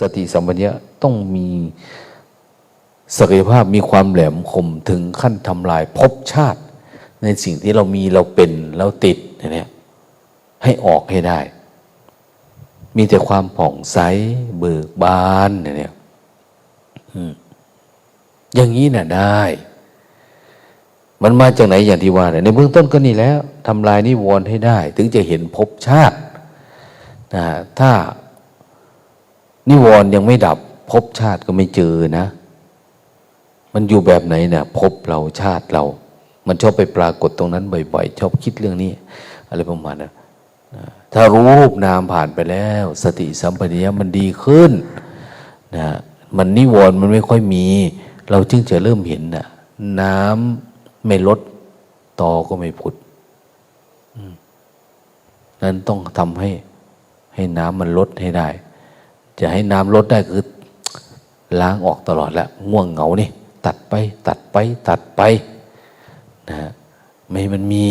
สติสัมปชัญญะต้องมีศักยภาพมีความแหลมคมถึงขั้นทำลายภพชาติ ในสิ่งที่เรามีเราเป็นเราติดเนี่ยให้ออกให้ได้ มีแต่ความผ่องใสเบิกบานเนี่ยอืมอย่างนี้น่ะได้ มันมาจากไหนอย่างที่ว่าเนี่ยในเบื้องต้นก็นี่แล้วทำลายนิวรณ์ให้ได้ ถึงจะเห็นภพชาตินะถ้า นิวรณ์ยังไม่ดับภพชาติก็ไม่เจอนะ มันอยู่แบบไหนเนี่ยภพเราชาติเรา มันชอบไปปรากฏตรงนั้นบ่อย ๆ ชอบคิดเรื่องนี้ อะไรประมาณนั้นนะถ้ารู้รูปนามผ่านไปแล้ว สติสัมปชัญญะมันดีขึ้นนะมันนิวรณ์มันไม่ค่อยมี เราจึงจะเริ่มเห็นนะน้ำไม่ลดตอก็ไม่ผุดนั้นต้องทำให้ให้น้ำมันลดให้ได้ จะให้น้ำลดได้คือล้างออกตลอดแล้วง่วงเหงานี่ตัดไป ตัดไป ตัดไปนะฮะไม่มันมี